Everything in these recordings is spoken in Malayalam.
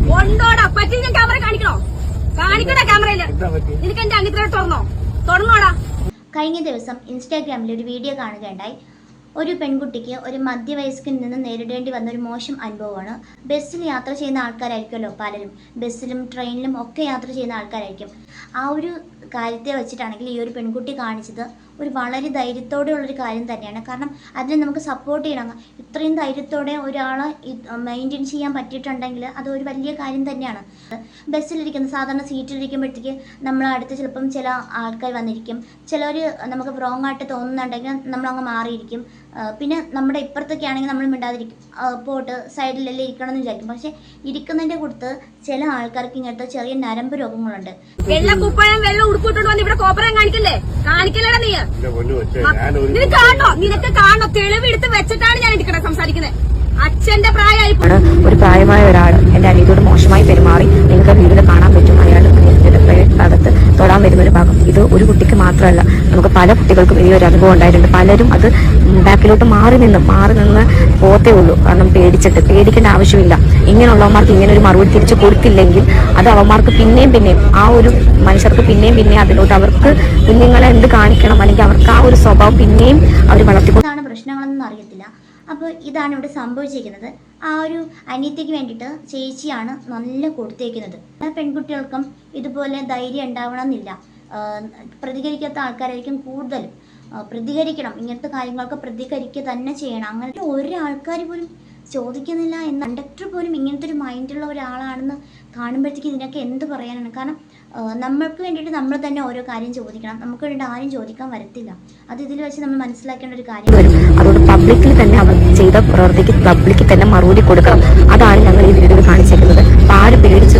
ഉണ്ടോടാ? പറ്റി ഞാൻ ക്യാമറ കാണിക്കണോ? കാണിക്കണോ ക്യാമറയിൽ? നിനക്ക് എന്റെ അങ്ങിത്ര തുറന്നോ? തുറന്നോടാ. കഴിഞ്ഞ ദിവസം ഇൻസ്റ്റാഗ്രാമിൽ ഒരു വീഡിയോ കാണുകയുണ്ടായി. ഒരു പെൺകുട്ടിക്ക് ഒരു മധ്യവയസ്കനിൽ നിന്ന് നേരിടേണ്ടി വന്ന ഒരു മോശം അനുഭവമാണ്. ബസ്സിൽ യാത്ര ചെയ്യുന്ന ആൾക്കാരായിരിക്കുമല്ലോ പലരും. ബസ്സിലും ട്രെയിനിലും ഒക്കെ യാത്ര ചെയ്യുന്ന ആൾക്കാരായിരിക്കും. ആ ഒരു കാര്യത്തെ വെച്ചിട്ടാണെങ്കിൽ ഈ ഒരു പെൺകുട്ടി കാണിച്ചത് ഒരു വളരെ ധൈര്യത്തോടെയുള്ളൊരു കാര്യം തന്നെയാണ്. കാരണം അതിനെ നമുക്ക് സപ്പോർട്ട് ചെയ്യണം. ഇത്രയും ധൈര്യത്തോടെ ഒരാളെ മെയിന്റെയിൻ ചെയ്യാൻ പറ്റിയിട്ടുണ്ടെങ്കിൽ അത് ഒരു വലിയ കാര്യം തന്നെയാണ്. ബസ്സിലിരിക്കുന്ന സാധാരണ സീറ്റിലിരിക്കുമ്പോഴത്തേക്ക് നമ്മൾ അടുത്ത് ചിലപ്പം ചില ആൾക്കാർ വന്നിരിക്കും. ചിലർ നമുക്ക് റോങ് ആയിട്ട് തോന്നുന്നുണ്ടെങ്കിൽ നമ്മളങ്ങ് മാറിയിരിക്കും. പിന്നെ നമ്മുടെ ഇപ്പുറത്തൊക്കെ ആണെങ്കിൽ നമ്മൾ മിണ്ടാതിരിക്കും പോട്ട് സൈഡിലെല്ലാം ഇരിക്കണം എന്ന് വിചാരിക്കും. പക്ഷെ ഇരിക്കുന്നതിന്റെ കൊടുത്ത് ചില ആൾക്കാർക്ക് ഇങ്ങനത്തെ ചെറിയ നരമ്പ് രോഗങ്ങളുണ്ട്. വെള്ള കുപ്പഴം വെള്ളം ഉടുപ്പിട്ടോണ്ട് വന്ന് ഇവിടെ കോപ്പറം കാണിക്കല്ലേ? കാണിക്കല്ലടാ നീ? നിനക്ക് കാണോ നിനക്ക് കാണണോ തെളിവെടുത്ത് വെച്ചിട്ടാണ് ഞാൻ ഇരിക്കണേ സംസാരിക്കുന്നത്. അച്ഛന്റെ പ്രായമായി ഒരു പ്രായമായ കുട്ടികൾക്കും വലിയൊരു അനുഭവം ഉണ്ടായിട്ടുണ്ട്. പലരും അത് ബാക്കിലോട്ട് മാറി നിന്ന് മാറി നിന്ന് പോത്തേ ഉള്ളൂ. കാരണം പേടിച്ചിട്ട് പേടിക്കേണ്ട ആവശ്യമില്ല. ഇങ്ങനെയുള്ളവന്മാർക്ക് ഇങ്ങനെ ഒരു മറുപടി തിരിച്ചു കൊടുത്തില്ലെങ്കിൽ അത് അവന്മാർക്ക് പിന്നെയും പിന്നെയും ആ ഒരു മനുഷ്യർക്ക് പിന്നെയും പിന്നെയും അതിലോട്ട് അവർക്ക് കുഞ്ഞുങ്ങളെ എന്ത് കാണിക്കണം? അല്ലെങ്കിൽ അവർക്ക് ആ ഒരു സ്വഭാവം പിന്നെയും അവർ വളർത്തിക്കൊണ്ടാണ് പ്രശ്നങ്ങളൊന്നും അറിയത്തില്ല. അപ്പോൾ ഇതാണ് ഇവിടെ സംഭവിച്ചിരിക്കുന്നത്. ആ ഒരു അനിയത്തിക്ക് വേണ്ടിയിട്ട് ചേച്ചിയാണ് നല്ല കൊടുത്തേക്കുന്നത്. പെൺകുട്ടികൾക്കും ഇതുപോലെ ധൈര്യം ഉണ്ടാവണമെന്നില്ല. പ്രതികരിക്കാത്ത ആൾക്കാരായിരിക്കും കൂടുതലും. ആഹ് പ്രതികരിക്കണം. ഇങ്ങനത്തെ കാര്യങ്ങൾക്ക് പ്രതികരിക്കുക തന്നെ ചെയ്യണം. അങ്ങനെ ഒരാൾക്കാർ പോലും ചോദിക്കുന്നില്ല എന്ന് കണ്ടക്ടർ പോലും ഇങ്ങനത്തെ ഒരു മൈൻഡുള്ള ഒരാളാണെന്ന് കാണുമ്പോഴത്തേക്ക് ഇതിനൊക്കെ എന്ത് പറയാനാണ്? കാരണം നമ്മൾക്ക് വേണ്ടിയിട്ട് നമ്മൾ തന്നെ ഓരോ കാര്യം ചോദിക്കണം. നമുക്ക് വേണ്ടിയിട്ട് ആരും ചോദിക്കാൻ വരത്തില്ല. അത് ഇതിൽ വെച്ച് നമ്മൾ മനസ്സിലാക്കേണ്ട ഒരു കാര്യം അതുകൊണ്ട് പബ്ലിക്കിൽ തന്നെ അവർ ചെയ്ത പ്രവൃത്തിക്ക് പബ്ലിക്കിൽ തന്നെ മറുപടി കൊടുക്കണം. അതാണ് ഞങ്ങൾ ഈ വീഡിയോയിൽ കാണിച്ചേക്കുന്നത് ആരും പേടിച്ച്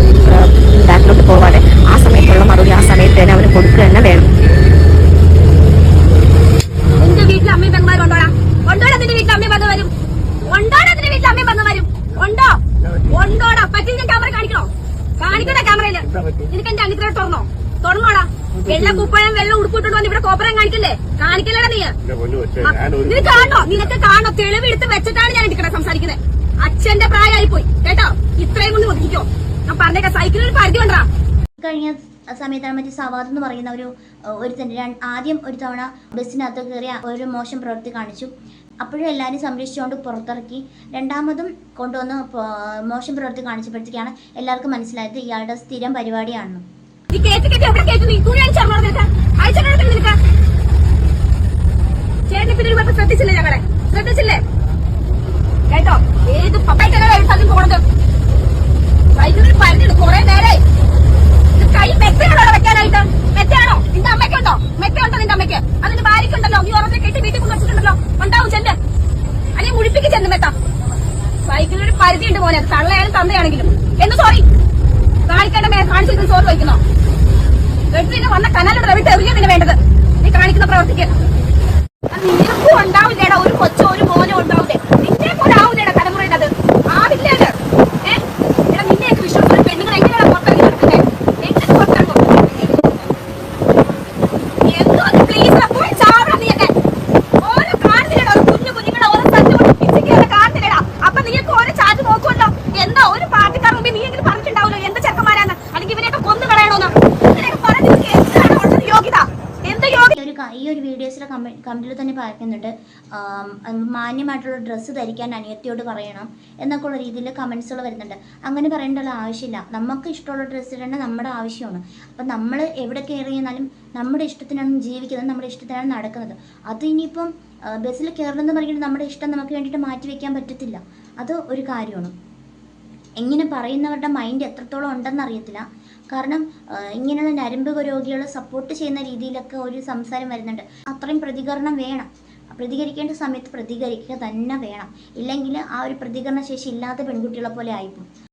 ബാക്കിലോട്ട് പോവാതെ ആ സമയത്തുള്ള മറുപടി ആ സമയത്ത് തന്നെ അവന് കൊടുക്കുക തന്നെ വേണം. നിന്റെ വീട്ടിൽ അമ്മയും പെങ്ങന്മാരും ഉണ്ടോടാ? ഉണ്ടോടാ നിന്റെ വീട്ടിൽ അമ്മയും പെങ്ങ വരും? ഉണ്ടോടാ നിന്റെ വീട്ടിൽ അമ്മയും പെങ്ങ വരും? ഉണ്ടോ? ഉണ്ടോടാ? പറ്റി ഞാൻ ക്യാമറ കാണിക്കണോ? എന്താ പറ്റി നിനക്ക് എന്റെ അങ്ങിത്ര തുറന്നോ? തുറന്നോടാ. വെള്ള കുപ്പഴം വെള്ളം ഉടുപ്പിട്ടോണ്ട് വന്ന് ഇവിടെ കോപ്പറം കാണിക്കല്ലേ കാണിക്കല്ലടാ നീ എന്റെ നിനക്ക് കാണണോ? നിനക്ക് കാണണോ? തെളിവെടുത്ത് വെച്ചിട്ടാണ് ഞാൻ ഇരിക്കണേ സംസാരിക്കുന്നത്. അച്ഛന്റെ പ്രായമായി പോയി കേട്ടോ? ഇത്രയും കൊണ്ട് ഒതുക്കിക്കോ. ഞാൻ പറഞ്ഞേക്കാം. സൈക്കിളിൽ പരിധി ഉണ്ടാ കഴിഞ്ഞ സമയത്താണ് മറ്റേ സവാദ് എന്ന് പറയുന്ന ഒരു ഒരു തന്നെ ആദ്യം ഒരു തവണ ബസ്സിനകത്ത് കയറി ഒരു മോശം പ്രവൃത്തി കാണിച്ചു. അപ്പോഴും എല്ലാവരും സംരക്ഷിച്ചുകൊണ്ട് പുറത്തിറക്കി. രണ്ടാമതും കൊണ്ടുവന്ന് മോശം പ്രവൃത്തി കാണിച്ചപ്പോഴത്തേക്കാണ് എല്ലാവർക്കും മനസ്സിലായത് ഇയാളുടെ സ്ഥിരം പരിപാടിയാണെന്ന് ശ്രദ്ധിച്ചില്ലേ ഞങ്ങളെ? കേട്ട് തന്തയാണെങ്കിലും. എന്ത് സോറി കാണിക്കേണ്ട കാണിച്ചിട്ട് സോറി വയ്ക്കുന്നോ? എടുത്തിട്ട് വന്ന കനാലിന്റെ വിട്ട് എറിയാ നിന്നെ വേണ്ടത്. നീ കാണിക്കുന്ന പ്രവർത്തിക്ക് അത് നിനക്കും ഉണ്ടാവില്ലേടാ ഒരു കൊച്ചോ ഒരു മോനോ ഉണ്ടാവില്ലേ നിന്നെ പോലെ ആവില്ലേടാ തലമുറയുടെ അത് ആവില്ലേ അത് ഏ എടാ നിന്നെയൊക്കെ വിശ്വസിക്കുന്ന പെണ്ണുങ്ങൾ എങ്ങനെയാണ് പുറത്തിറങ്ങി നടക്കുന്നത് എങ്ങനെ പുറത്തിറങ്ങും എന്തോ പ്ലീസ് അപ്പോൾ ചാവണം നീയൊക്കെ ഓരോ കാണുന്നില്ലടാ ഒരു കുഞ്ഞു കുഞ്ഞുങ്ങളെ ഓരോ സ്ഥലത്ത് കൊണ്ട് പിച്ചിട്ട് കാണുന്നില്ലടാ അപ്പൊ നീയൊക്കെ ഓരോ ചാറ്റ് നോക്കുമല്ലോ എന്താ ഒരു പാർട്ടിക്കാർ മുമ്പ് നീ എങ്കിലും പറഞ്ഞിട്ടുണ്ടാവല്ലോ എന്ത് ചെറുക്കന്മാരാന്ന് അല്ലെങ്കിൽ ഇവനെയൊക്കെ കൊന്നു കളയണോന്ന് ഇങ്ങനെയൊക്കെ പറഞ്ഞ് നിനക്ക് എന്താണ് ഉള്ളത് യോഗ്യത എന്ത് യോഗ്യത ഈ ഒരു ക- ഈ ഒരു വീഡിയോസിലെ തന്നെ പറയുന്നുണ്ട് മാന്യമായിട്ടുള്ള ഡ്രസ്സ് ധരിക്കാൻ അനിയത്തിയോട് പറയണം എന്നൊക്കെ ഉള്ള രീതിയിൽ കമൻസുകൾ വരുന്നുണ്ട്. അങ്ങനെ പറയേണ്ട ആവശ്യമില്ല. നമുക്ക് ഇഷ്ടമുള്ള ഡ്രസ്സ് ഇടേണ്ട നമ്മുടെ ആവശ്യമാണ്. അപ്പം നമ്മൾ എവിടെ കയറി ചെന്നാലും നമ്മുടെ ഇഷ്ടത്തിനാണ് ജീവിക്കുന്നത് നമ്മുടെ ഇഷ്ടത്തിനാണ് നടക്കുന്നത്. അത് ഇനിയിപ്പം ബസ്സിൽ കയറണമെന്ന് പറഞ്ഞിട്ട് നമ്മുടെ ഇഷ്ടം നമുക്ക് വേണ്ടിയിട്ട് മാറ്റി വയ്ക്കാൻ പറ്റത്തില്ല. അത് ഒരു കാര്യമാണ്. എങ്ങനെ പറയുന്നവരുടെ മൈൻഡ് എത്രത്തോളം ഉണ്ടെന്ന് അറിയത്തില്ല. കാരണം ഇങ്ങനെയുള്ള നരമ്പ് രോഗികൾ സപ്പോർട്ട് ചെയ്യുന്ന രീതിയിലൊക്കെ ഒരു സംസാരം വരുന്നുണ്ട്. അത്രയും പ്രതികരണം വേണം. പ്രതികരിക്കേണ്ട സമയത്ത് പ്രതികരിക്കുക തന്നെ വേണം. ഇല്ലെങ്കിൽ ആ ഒരു പ്രതികരണ ശേഷി ഇല്ലാത്ത പെൺകുട്ടികളെ പോലെ ആയിപ്പോകും